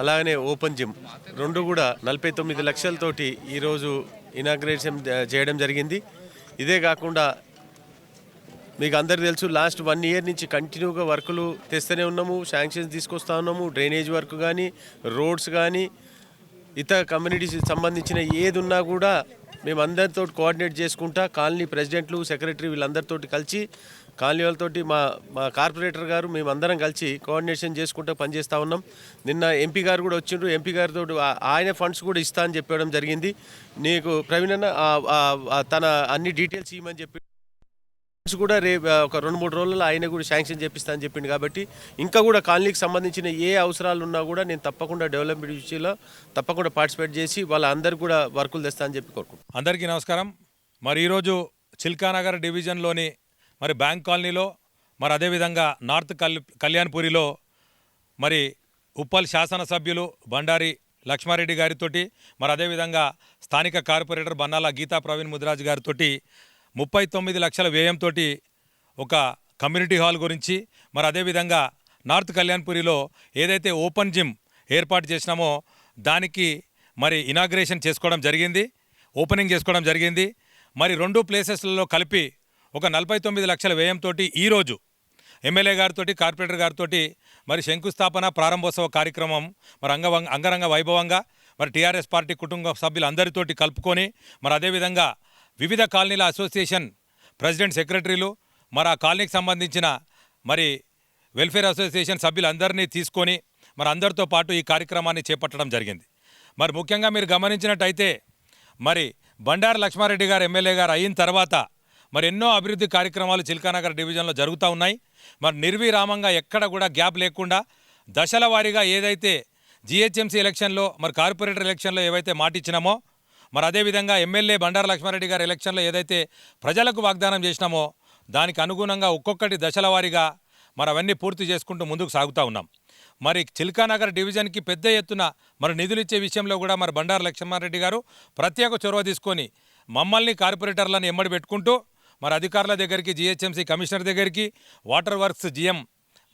అలాగనే open gym. రెండు కూడా నలభై తొమ్మిది లక్షలతోటి ఈరోజు ఇనాగ్రేషన్ చేయడం జరిగింది. ఇదే కాకుండా మీకు అందరికీ తెలుసు లాస్ట్ వన్ ఇయర్ నుంచి కంటిన్యూగా వర్కులు తెస్తూనే ఉన్నాము. శాంక్షన్స్ తీసుకొస్తా ఉన్నాము. డ్రైనేజ్ వర్క్ కానీ రోడ్స్ కానీ ఇతర కమ్యూనిటీస్ సంబంధించిన ఏది ఉన్నా కూడా మేము అందరితో కోఆర్డినేట్ చేసుకుంటా కాలనీ ప్రెసిడెంట్లు సెక్రటరీ వీళ్ళందరితో కలిసి కాలనీ వాళ్ళతోటి మా మా కార్పొరేటర్ గారు మేము అందరం కలిసి కోఆర్డినేషన్ చేసుకుంటూ పనిచేస్తూ ఉన్నాం. నిన్న ఎంపీ గారు కూడా వచ్చిండ్రు. ఎంపీ గారితో ఆయన ఫండ్స్ కూడా ఇస్తా అని చెప్పడం జరిగింది. నీకు ప్రవీణ్ అన్న తన అన్ని డీటెయిల్స్ ఇవ్వమని చెప్పి కూడా రే ఒక రెండు మూడు రోజుల్లో ఆయన కూడా శాంక్షన్ చేపిస్తా అని చెప్పింది కాబట్టి ఇంకా కూడా కాలనీకి సంబంధించిన ఏ అవసరాలు ఉన్నా కూడా నేను తప్పకుండా డెవలప్మెంట్ విషయంలో తప్పకుండా పార్టిసిపేట్ చేసి వాళ్ళ కూడా వర్కులు తెస్తా అని చెప్పి కోరుకుంటున్నాను. అందరికీ నమస్కారం. మరి ఈరోజు చిల్కానగర్ డివిజన్లోని మరి బ్యాంక్ కాలనీలో మరి అదేవిధంగా నార్త్ కల్ కళ్యాణ్పూరిలో మరి ఉప్పల్ శాసనసభ్యులు బండారి లక్ష్మారెడ్డి గారితోటి మరి అదేవిధంగా స్థానిక కార్పొరేటర్ బన్నాల గీతా ప్రవీణ్ ముదిరాజ్ గారితోటి ముప్పై తొమ్మిది లక్షల వ్యయంతో ఒక కమ్యూనిటీ హాల్ గురించి మరి అదేవిధంగా నార్త్ కళ్యాణ్పురిలో ఏదైతే ఓపెన్ జిమ్ ఏర్పాటు చేసినామో దానికి మరి ఇనాగ్రేషన్ చేసుకోవడం జరిగింది ఓపెనింగ్ చేసుకోవడం జరిగింది. మరి రెండు ప్లేసెస్లలో కలిపి ఒక నలభై తొమ్మిది లక్షల వ్యయంతో ఈరోజు ఎమ్మెల్యే గారితో కార్పొరేటర్ గారితో మరి శంకుస్థాపన ప్రారంభోత్సవ కార్యక్రమం మరి అంగ అంగరంగ వైభవంగా మరి టీఆర్ఎస్ పార్టీ కుటుంబ సభ్యులందరితోటి కలుపుకొని మరి అదేవిధంగా వివిధ కాలనీల అసోసియేషన్ ప్రెసిడెంట్ సెక్రటరీలు మరి ఆ కాలనీకి సంబంధించిన మరి వెల్ఫేర్ అసోసియేషన్ సభ్యులందరినీ తీసుకొని మరి అందరితో పాటు ఈ కార్యక్రమాన్ని చేపట్టడం జరిగింది. మరి ముఖ్యంగా మీరు గమనించినట్టయితే మరి బండారు లక్ష్మారెడ్డి గారు ఎమ్మెల్యే గారు అయిన తర్వాత మరి ఎన్నో అభివృద్ధి కార్యక్రమాలు చిల్కానగర్ డివిజన్లో జరుగుతూ ఉన్నాయి. మరి నిర్విరామంగా ఎక్కడ కూడా గ్యాప్ లేకుండా దశల వారీగా ఏదైతే జిహెచ్ఎంసీ ఎలక్షన్లో మరి కార్పొరేటర్ ఎలక్షన్లో ఏవైతే మాటిచ్చినామో మరి అదేవిధంగా ఎమ్మెల్యే బండారు లక్ష్మారెడ్డి గారి ఎలక్షన్లో ఏదైతే ప్రజలకు వాగ్దానం చేసినామో దానికి అనుగుణంగా ఒక్కొక్కటి దశల వారీగా మరి అవన్నీ పూర్తి చేసుకుంటూ ముందుకు సాగుతూ ఉన్నాం. మరి చిల్కానగర్ డివిజన్కి పెద్ద ఎత్తున మరి నిధులు ఇచ్చే విషయంలో కూడా మరి బండారు లక్ష్మారెడ్డి గారు ప్రత్యేక చొరవ తీసుకొని మమ్మల్ని కార్పొరేటర్లను ఎమ్మడి పెట్టుకుంటూ మరి అధికారుల దగ్గరికి జిహెచ్ఎంసీ కమిషనర్ దగ్గరికి వాటర్ వర్క్స్ జిఎం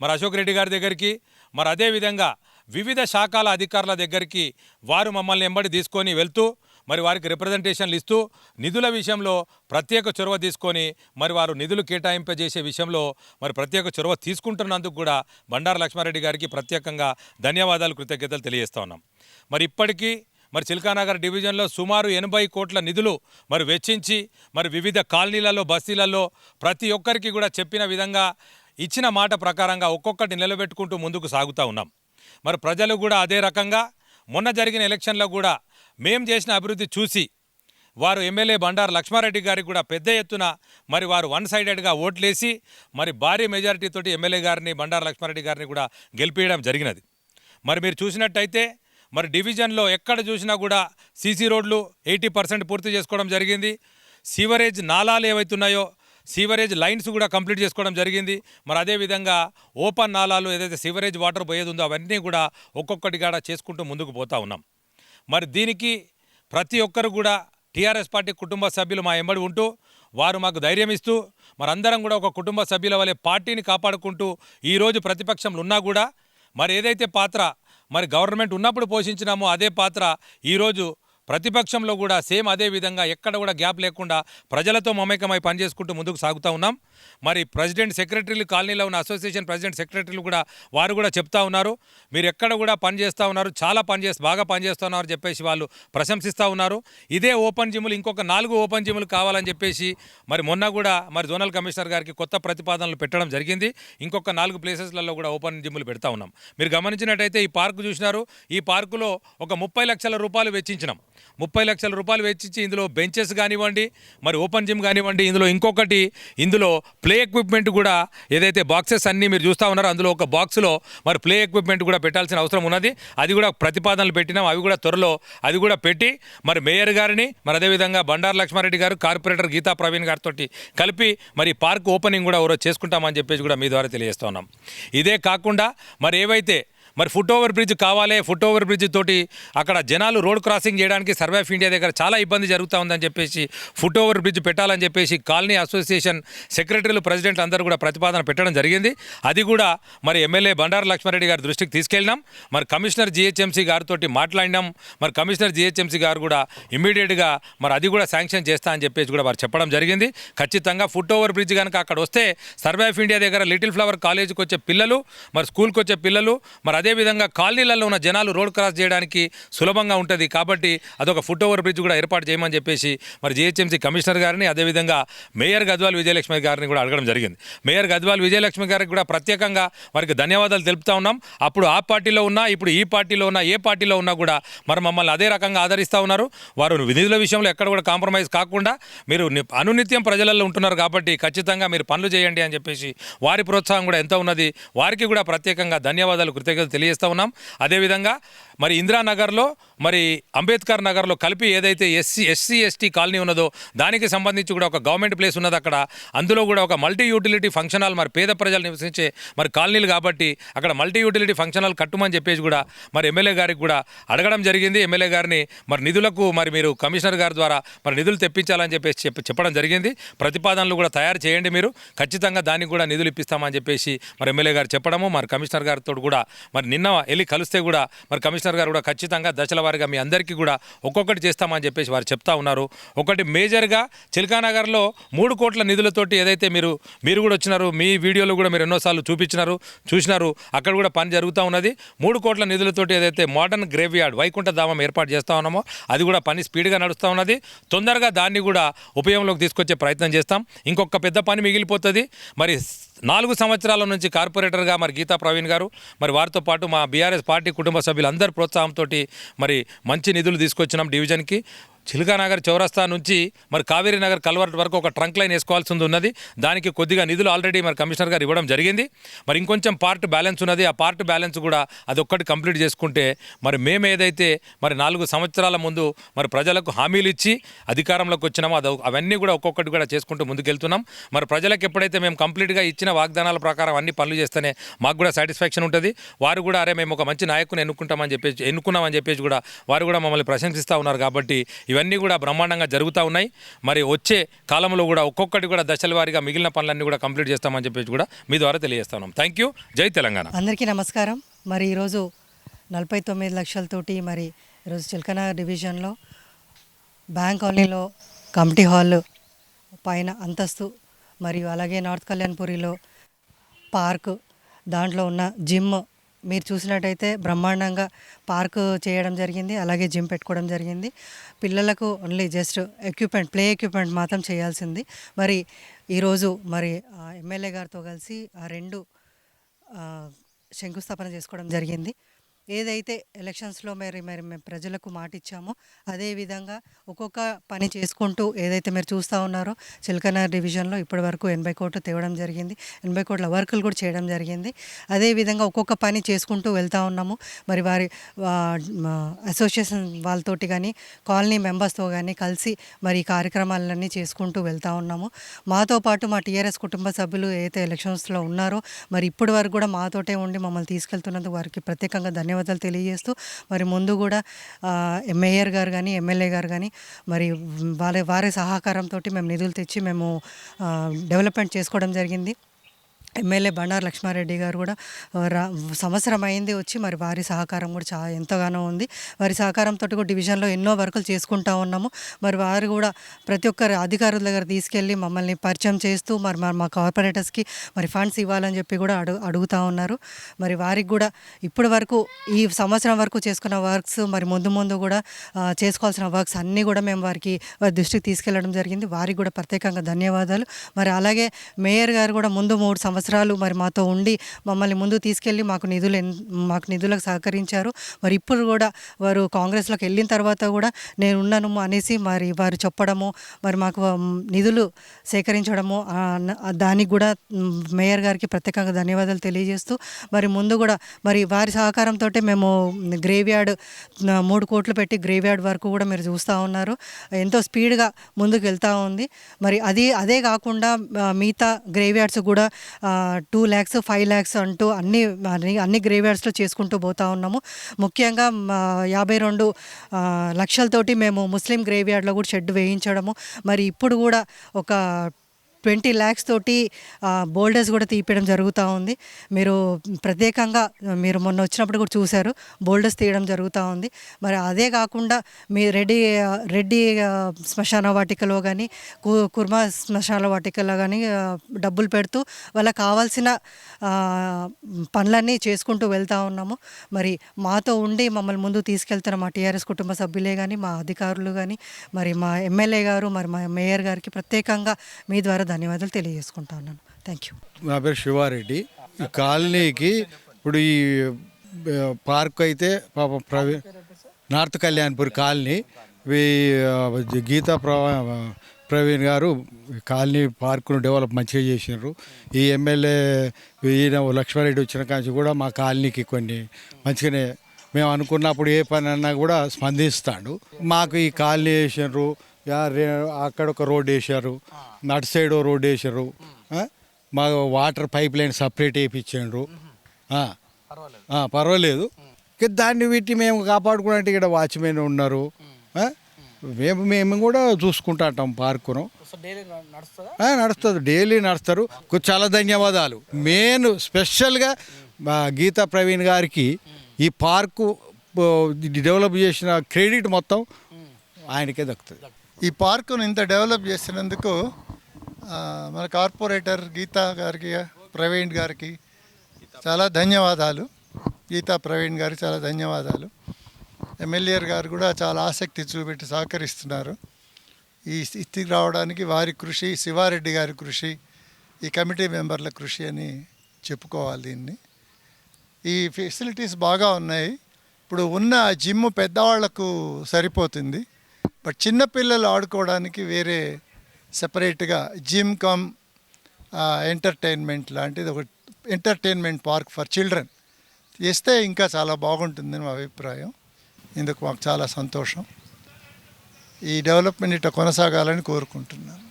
మరి అశోక్ రెడ్డి గారి దగ్గరికి మరి అదేవిధంగా వివిధ శాఖల అధికారుల దగ్గరికి వారు మమ్మల్ని ఎంబడి తీసుకొని వెళ్తూ మరి వారికి రిప్రజెంటేషన్లు ఇస్తూ నిధుల విషయంలో ప్రత్యేక చొరవ తీసుకొని మరి వారు నిధులు కేటాయింపజేసే విషయంలో మరి ప్రత్యేక చొరవ తీసుకుంటున్నందుకు కూడా బండారు లక్ష్మారెడ్డి గారికి ప్రత్యేకంగా ధన్యవాదాలు కృతజ్ఞతలు తెలియజేస్తా ఉన్నాం. మరి ఇప్పటికీ మరి చిల్కానగర్ డివిజన్లో సుమారు ఎనభై కోట్ల నిధులు మరి వెచ్చించి మరి వివిధ కాలనీలలో బస్తీలలో ప్రతి ఒక్కరికి కూడా చెప్పిన విధంగా ఇచ్చిన మాట ప్రకారంగా ఒక్కొక్కటి నిలబెట్టుకుంటూ ముందుకు సాగుతూ ఉన్నాం. మరి ప్రజలు కూడా అదే రకంగా మొన్న జరిగిన ఎలక్షన్లో కూడా మేం చేసిన అభివృద్ధి చూసి వారు ఎమ్మెల్యే బండారు లక్ష్మారెడ్డి గారికి కూడా పెద్ద ఎత్తున మరి వారు వన్ సైడెడ్గా ఓట్లేసి మరి భారీ మెజారిటీతోటి ఎమ్మెల్యే గారిని బండారు లక్ష్మారెడ్డి గారిని కూడా గెలిపించడం జరిగినది. మరి మీరు చూసినట్టయితే మరి డివిజన్లో ఎక్కడ చూసినా కూడా సీసీ రోడ్లు ఎయిటీ పర్సెంట్ పూర్తి చేసుకోవడం జరిగింది. సీవరేజ్ నాలాలు ఏవైతున్నాయో సీవరేజ్ లైన్స్ కూడా కంప్లీట్ చేసుకోవడం జరిగింది. మరి అదేవిధంగా ఓపెన్ నాలాలు ఏదైతే సీవరేజ్ వాటర్ పోయేది ఉందో అవన్నీ కూడా ఒక్కొక్కటి కాడ చేసుకుంటూ ముందుకు పోతా ఉన్నాం. మరి దీనికి ప్రతి ఒక్కరు కూడా టీఆర్ఎస్ పార్టీ కుటుంబ సభ్యులు మా ఎంబడి ఉంటూ వారు మాకు ధైర్యం ఇస్తూ మరందరం కూడా ఒక కుటుంబ సభ్యుల వలె పార్టీని కాపాడుకుంటూ ఈరోజు ప్రతిపక్షంలో ఉన్నా కూడా మరి ఏదైతే పాత్ర మరి గవర్నమెంట్ ఉన్నప్పుడు పోషించినామో అదే పాత్ర ఈరోజు ప్రతిపక్షంలో కూడా సేమ్ అదే విధంగా ఎక్కడ కూడా గ్యాప్ లేకుండా ప్రజలతో మమేకమై పనిచేసుకుంటూ ముందుకు సాగుతూ ఉన్నాం. మరి ప్రెసిడెంట్ సెక్రటరీలు కాలనీలో ఉన్న అసోసియేషన్ ప్రెసిడెంట్ సెక్రటరీలు కూడా వారు కూడా చెప్తా ఉన్నారు. మీరు ఎక్కడ కూడా పని చేస్తూ ఉన్నారు చాలా పని బాగా పనిచేస్తున్నారు చెప్పేసి వాళ్ళు ప్రశంసిస్తూ ఉన్నారు. ఇదే ఓపెన్ జిమ్లు ఇంకొక నాలుగు ఓపెన్ జిమ్లు కావాలని చెప్పేసి మరి మొన్న కూడా మరి జోనల్ కమిషనర్ గారికి కొత్త ప్రతిపాదనలు పెట్టడం జరిగింది. ఇంకొక నాలుగు ప్లేసెస్లలో కూడా ఓపెన్ జిమ్లు పెడతా ఉన్నాం. మీరు గమనించినట్టయితే ఈ పార్కు చూసినారు. ఈ పార్కులో ఒక ముప్పై లక్షల రూపాయలు వెచ్చించినాం. ముప్పై లక్షల రూపాయలు వెచ్చించి ఇందులో బెంచెస్ కానివ్వండి మరి ఓపెన్ జిమ్ కానివ్వండి ఇందులో ఇంకొకటి ఇందులో ప్లే ఎక్విప్మెంట్ కూడా ఏదైతే బాక్సెస్ అన్నీ మీరు చూస్తూ ఉన్నారో అందులో ఒక బాక్స్లో మరి ప్లే ఎక్విప్మెంట్ కూడా పెట్టాల్సిన అవసరం ఉన్నది. అది కూడా ప్రతిపాదనలు పెట్టినాం అవి కూడా త్వరలో అది కూడా పెట్టి మరి మేయర్ గారిని మరి అదేవిధంగా బండారు లక్ష్మారెడ్డి గారు కార్పొరేటర్ గీతా ప్రవీణ్ గారితో కలిపి మరి పార్క్ ఓపెనింగ్ కూడా ఎవరో చేసుకుంటామని చెప్పేసి కూడా మీ ద్వారా తెలియజేస్తున్నాం ఇదే కాకుండా మరి ఏవైతే మరి ఫుట్ ఓవర్ బ్రిడ్జ్ కావాలి ఫుట్ ఓవర్ బ్రిడ్జ్ తోటి అక్కడ జనాలు రోడ్ క్రాసింగ్ చేయడానికి సర్వే ఆఫ్ ఇండియా దగ్గర చాలా ఇబ్బంది జరుగుతూ ఉందని చెప్పేసి ఫుట్ ఓవర్ బ్రిడ్జ్ పెట్టాలని చెప్పేసి కాలనీ అసోసియేషన్ సెక్రటరీలు ప్రెసిడెంట్ అందరూ కూడా ప్రతిపాదన పెట్టడం జరిగింది. అది కూడా మరి ఎమ్మెల్యే బండారు లక్ష్మారెడ్డి గారి దృష్టికి తీసుకెళ్ళినాం. మరి కమిషనర్ జిహెచ్ఎంసీ గారితో మాట్లాడినాం. మరి కమిషనర్ జిహెచ్ఎంసీ గారు కూడా ఇమీడియట్గా మరి అది కూడా శాంక్షన్ చేస్తా అని చెప్పేసి కూడా వారు చెప్పడం జరిగింది. ఖచ్చితంగా ఫుట్ ఓవర్ బ్రిడ్జ్ కనుక అక్కడ వస్తే సర్వే ఆఫ్ ఇండియా దగ్గర లిటిల్ ఫ్లవర్ కాలేజీకి వచ్చే పిల్లలు మరి స్కూల్కి వచ్చే పిల్లలు మరి అదేవిధంగా కాలనీలలో ఉన్న జనాలు రోడ్ క్రాస్ చేయడానికి సులభంగా ఉంటుంది. కాబట్టి అదొక ఫుట్ ఓవర్ బ్రిడ్జ్ కూడా ఏర్పాటు చేయమని చెప్పేసి మరి జిహెచ్ఎంసీ కమిషనర్ గారిని అదేవిధంగా మేయర్ గద్వాల్ విజయలక్ష్మి గారిని కూడా అడగడం జరిగింది. మేయర్ గద్వాల్ విజయలక్ష్మి గారికి కూడా ప్రత్యేకంగా వారికి ధన్యవాదాలు తెలుపుతా ఉన్నాం. అప్పుడు ఆ పార్టీలో ఉన్నా ఇప్పుడు ఈ పార్టీలో ఉన్నా ఏ పార్టీలో ఉన్నా కూడా మరి మమ్మల్ని అదే రకంగా ఆదరిస్తూ ఉన్నారు. వారు నిధుల విషయంలో ఎక్కడ కూడా కాంప్రమైజ్ కాకుండా మీరు ని- అనునిత్యం ప్రజలలో ఉంటున్నారు కాబట్టి ఖచ్చితంగా మీరు పనులు చేయండి అని చెప్పేసి వారి ప్రోత్సాహం కూడా ఎంత ఉన్నది. వారికి కూడా ప్రత్యేకంగా ధన్యవాదాలు కృతజ్ఞతలు తెలియజేస్తూ ఉన్నాం. అదేవిధంగా మరి ఇందిరానగర్లో మరి అంబేద్కర్ నగర్లో కలిపి ఏదైతే ఎస్సీ ఎస్సీ ఎస్టీ కాలనీ ఉన్నదో దానికి సంబంధించి కూడా ఒక గవర్నమెంట్ ప్లేస్ ఉన్నది అక్కడ. అందులో కూడా ఒక మల్టీ యూటిలిటీ ఫంక్షన్ హాల్ మరి పేద ప్రజలు నివసించే మరి కాలనీలు కాబట్టి అక్కడ మల్టీ యూటిలిటీ ఫంక్షన్ హాల్ కట్టుమని చెప్పేసి కూడా మరి ఎమ్మెల్యే గారికి కూడా అడగడం జరిగింది. ఎమ్మెల్యే గారిని మరి నిధులకు మరి మీరు కమిషనర్ గారి ద్వారా మరి నిధులు తెప్పించాలని చెప్పేసి చెప్ప చెప్పడం జరిగింది. ప్రతిపాదనలు కూడా తయారు చేయండి మీరు. ఖచ్చితంగా దానికి కూడా నిధులు ఇప్పిస్తామని చెప్పేసి మరి ఎమ్మెల్యే గారు చెప్పడము మరి కమిషనర్ గారితో కూడా మరి నిన్న వెళ్ళి కలిస్తే కూడా మరి కమిషనర్ గారు కూడా ఖచ్చితంగా దశల వారిగా మీ అందరికీ కూడా ఒక్కొక్కటి చేస్తామని చెప్పేసి వారు చెప్తా ఉన్నారు. ఒకటి మేజర్గా చిల్కానగర్లో మూడు కోట్ల నిధులతోటి ఏదైతే మీరు మీరు కూడా వచ్చినారు మీ వీడియోలో కూడా మీరు ఎన్నోసార్లు చూపించినారు చూసినారు అక్కడ కూడా పని జరుగుతూ ఉన్నది. మూడు కోట్ల నిధులతోటి ఏదైతే modern graveyard Vaikuntha Dhamam ఏర్పాటు చేస్తా ఉన్నామో అది కూడా పని స్పీడ్గా నడుస్తూ ఉన్నది. తొందరగా దాన్ని కూడా ఉపయోగంలోకి తీసుకొచ్చే ప్రయత్నం చేస్తాం. ఇంకొక పెద్ద పని మిగిలిపోతుంది. మరి నాలుగు సంవత్సరాల నుంచి కార్పొరేటర్గా మరి గీతా ప్రవీణ్ గారు మరి వారితో పాటు మా బీఆర్ఎస్ పార్టీ కుటుంబ సభ్యులందరి ప్రోత్సాహంతో మరి మంచి నిధులు తీసుకొచ్చినాం డివిజన్కి. చిలుకానగర్ చౌరస్తా నుంచి మరి కావేరీ నగర్ కల్వర్ట్ వరకు ఒక ట్రంక్ లైన్ వేసుకోవాల్సి ఉంది ఉన్నది. దానికి కొద్దిగా నిధులు ఆల్రెడీ మరి కమిషనర్ గారు ఇవ్వడం జరిగింది. మరి ఇంకొంచెం పార్ట్ బ్యాలెన్స్ ఉన్నది. ఆ పార్ట్ బ్యాలెన్స్ కూడా అది ఒక్కటి కంప్లీట్ చేసుకుంటే మరి మేము ఏదైతే మరి నాలుగు సంవత్సరాల ముందు మరి ప్రజలకు హామీలు ఇచ్చి అధికారంలోకి వచ్చినామో అది అవన్నీ కూడా ఒక్కొక్కటి కూడా చేసుకుంటూ ముందుకెళ్తున్నాం. మరి ప్రజలకు ఎప్పుడైతే మేము కంప్లీట్గా ఇచ్చిన వాగ్దానాల ప్రకారం అన్ని పనులు చేస్తేనే మాకు కూడా సాటిస్ఫాక్షన్ ఉంటుంది. వారు కూడా అరే మేము ఒక మంచి నాయకుని ఎన్నుకుంటామని చెప్పేసి ఎన్నుకున్నామని చెప్పేసి కూడా వారు కూడా మమ్మల్ని ప్రశంసిస్తూ ఉన్నారు కాబట్టి ఇవన్నీ కూడా బ్రహ్మాండంగా జరుగుతూ ఉన్నాయి. మరి వచ్చే కాలంలో కూడా ఒక్కొక్కటి కూడా దశల వారీగా మిగిలిన పనులన్నీ కూడా కంప్లీట్ చేస్తామని చెప్పేసి కూడా మీ ద్వారా తెలియజేస్తా థ్యాంక్ యూ జై తెలంగాణ. అందరికీ నమస్కారం. మరి ఈరోజు నలభై తొమ్మిది లక్షలతోటి మరి ఈరోజు చిల్కనగర్ డివిజన్లో బ్యాంక్ కాలనీలో కమిటీ హాల్ పైన అంతస్తు మరియు అలాగే నార్త్ కళ్యాణ్పురిలో పార్క్ దాంట్లో ఉన్న జిమ్ మీరు చూసినట్టయితే బ్రహ్మాండంగా పార్క్ చేయడం జరిగింది అలాగే జిమ్ పెట్టుకోవడం జరిగింది. పిల్లలకు only just equipment play equipment మాత్రం చేయాల్సింది. మరి ఈరోజు మరి ఎమ్మెల్యే గారితో కలిసి ఆ రెండు శంకుస్థాపన చేసుకోవడం జరిగింది. ఏదైతే ఎలక్షన్స్లో మరి మరి మేము ప్రజలకు మాట ఇచ్చామో అదేవిధంగా ఒక్కొక్క పని చేసుకుంటూ ఏదైతే మీరు చూస్తూ ఉన్నారో చిలకనగర్ డివిజన్లో ఇప్పటి వరకు ఎనభై కోట్లు తేవడం జరిగింది. ఎనభై కోట్ల వర్కులు కూడా చేయడం జరిగింది. అదే విధంగా ఒక్కొక్క పని చేసుకుంటూ వెళ్తూ ఉన్నాము. మరి వారి అసోసియేషన్ వాళ్ళతోటి కానీ కాలనీ మెంబర్స్తో కానీ కలిసి మరి ఈ కార్యక్రమాలన్నీ చేసుకుంటూ వెళ్తూ ఉన్నాము. మాతో పాటు మా టీఆర్ఎస్ కుటుంబ సభ్యులు ఏదైతే ఎలక్షన్స్లో ఉన్నారో మరి ఇప్పటి వరకు కూడా మాతోటే ఉండి మమ్మల్ని తీసుకెళ్తున్నందుకు వారికి ప్రత్యేకంగా ధన్యవాదాలు. తెలియజేస్తూ మరి ముందు కూడా మేయర్ గారు కానీ ఎమ్మెల్యే గారు కానీ మరి వాళ్ళ వారి సహకారంతో మేము నిధులు తెచ్చి మేము డెవలప్మెంట్ చేసుకోవడం జరిగింది. ఎమ్మెల్యే బండారు లక్ష్మారెడ్డి గారు కూడా రా సంవత్సరం అయింది వచ్చి మరి వారి సహకారం కూడా చాలా ఎంతగానో ఉంది. వారి సహకారంతో కూడా డివిజన్లో ఎన్నో వర్కులు చేసుకుంటా ఉన్నాము. మరి వారు కూడా ప్రతి ఒక్కరు అధికారుల దగ్గర తీసుకెళ్ళి మమ్మల్ని పరిచయం చేస్తూ మరి మా- మా కార్పొరేటర్స్కి మరి ఫండ్స్ ఇవ్వాలని చెప్పి కూడా అడుగు అడుగుతూ ఉన్నారు. మరి వారికి కూడా ఇప్పటి వరకు ఈ సంవత్సరం వరకు చేసుకున్న వర్క్స్ మరి ముందు ముందు కూడా చేసుకోవాల్సిన వర్క్స్ అన్నీ కూడా మేము వారికి వారి దృష్టికి తీసుకెళ్ళడం జరిగింది. వారికి కూడా ప్రత్యేకంగా ధన్యవాదాలు. మరి అలాగే మేయర్ గారు కూడా ముందు మూడు సంవత్సరాలు మరి మాతో ఉండి మమ్మల్ని ముందు తీసుకెళ్ళి మాకు నిధులు మాకు నిధులకు సహకరించారు. మరి ఇప్పుడు కూడా వారు కాంగ్రెస్లోకి వెళ్ళిన తర్వాత కూడా నేను ఉన్నాను అనేసి మరి వారు చెప్పడము మరి మాకు నిధులు సేకరించడము దానికి కూడా మేయర్ గారికి ప్రత్యేకంగా ధన్యవాదాలు తెలియజేస్తూ మరి ముందు కూడా మరి వారి సహకారంతో మేము గ్రేవ్యార్డ్ మూడు కోట్లు పెట్టి గ్రేవ్యార్డ్ వరకు కూడా మీరు చూస్తూ ఉన్నారు. ఎంతో స్పీడ్గా ముందుకు వెళ్తూ ఉంది. మరి అది అదే కాకుండా మిగతా గ్రేవ్యార్డ్స్ కూడా టూ ల్యాక్స్ ఫైవ్ ల్యాక్స్ అంటూ అన్ని అన్ని గ్రేవ్యార్డ్స్లో చేసుకుంటూ పోతా ఉన్నాము. ముఖ్యంగా యాభై రెండు లక్షలతోటి మేము ముస్లిం గ్రేవ్యార్డ్లో కూడా షెడ్ వేయించడము. మరి ఇప్పుడు కూడా ఒక ట్వంటీ ల్యాక్స్ తోటి బోల్డర్స్ కూడా తీయడం జరుగుతూ ఉంది. మీరు ప్రత్యేకంగా మీరు మొన్న వచ్చినప్పుడు కూడా చూశారు బోల్డర్స్ తీయడం జరుగుతూ ఉంది. మరి అదే కాకుండా మీ రెడ్డి రెడ్డి శ్మశాన వాటికలో కానీ కు కుర్మా శ్మశాన వాటికలో కానీ డబ్బులు పెడుతూ వాళ్ళకి కావాల్సిన పనులన్నీ చేసుకుంటూ వెళ్తూ ఉన్నాము. మరి మాతో ఉండి మమ్మల్ని ముందు తీసుకెళ్తున్న మా టీఆర్ఎస్ కుటుంబ సభ్యులే కానీ మా అధికారులు కానీ మరి మా ఎమ్మెల్యే గారు మరి మా మేయర్ గారికి ప్రత్యేకంగా మీ ద్వారా ధన్యవాదాలు తెలియజేసుకుంటా ఉన్నాను. థ్యాంక్ యూ నా పేరు శివారెడ్డి. ఈ కాలనీకి ఇప్పుడు ఈ పార్క్ అయితే పాపం ప్రవీణ్ నార్త్ కళ్యాణ్పూర్ కాలనీ. ఈ గీతా ప్రవా ప్రవీణ్ గారు కాలనీ పార్కును డెవలప్ మంచిగా చేసినారు. ఈ ఎమ్మెల్యే ఈయన లక్ష్మారెడ్డి వచ్చిన కాంచి కూడా మా కాలనీకి కొన్ని మంచిగానే మేము అనుకున్నప్పుడు ఏ పని అన్నా కూడా స్పందిస్తాడు. మాకు ఈ కాలనీ చేసినారు అక్కడ ఒక రోడ్ వేసారు నటు సైడ్ రోడ్ వేసారు? మా వాటర్ పైప్ లైన్ సపరేట్ వేయించారు పర్వాలేదు. దాన్ని వీటి మేము కాపాడుకోవడానికి ఇక్కడ వాచ్మెన్ ఉన్నారు? మేము మేము కూడా చూసుకుంటా ఉంటాం పార్కును నడుస్తుంది? డైలీ నడుస్తారు. చాలా ధన్యవాదాలు. మెయిన్ స్పెషల్గా మా గీతా ప్రవీణ్ గారికి ఈ పార్కు డెవలప్ చేసిన క్రెడిట్ మొత్తం ఆయనకే దక్కుతుంది. ఈ పార్కును ఇంత డెవలప్ చేసినందుకు మన కార్పొరేటర్ గీతా గారికి ప్రవీణ్ గారికి చాలా ధన్యవాదాలు. గీతా ప్రవీణ్ గారికి చాలా ధన్యవాదాలు. ఎమ్మెల్యే గారు కూడా చాలా ఆసక్తి చూపెట్టి సహకరిస్తున్నారు. ఈ స్థితికి రావడానికి వారి కృషి శివారెడ్డి గారి కృషి ఈ కమిటీ మెంబర్ల కృషి అని చెప్పుకోవాలి దీన్ని. ఈ ఫెసిలిటీస్ బాగా ఉన్నాయి. ఇప్పుడు ఉన్న జిమ్ పెద్దవాళ్ళకు సరిపోతుంది. బట్ చిన్నపిల్లలు ఆడుకోవడానికి వేరే సెపరేట్గా జిమ్ కమ్ ఎంటర్టైన్మెంట్ లాంటిది ఒక ఎంటర్టైన్మెంట్ పార్క్ ఫర్ చిల్డ్రన్ చేస్తే ఇంకా చాలా బాగుంటుందని మా అభిప్రాయం. ఇందుకు మాకు చాలా సంతోషం. ఈ డెవలప్మెంట్ ఇట్లా కొనసాగాలని కోరుకుంటున్నాను.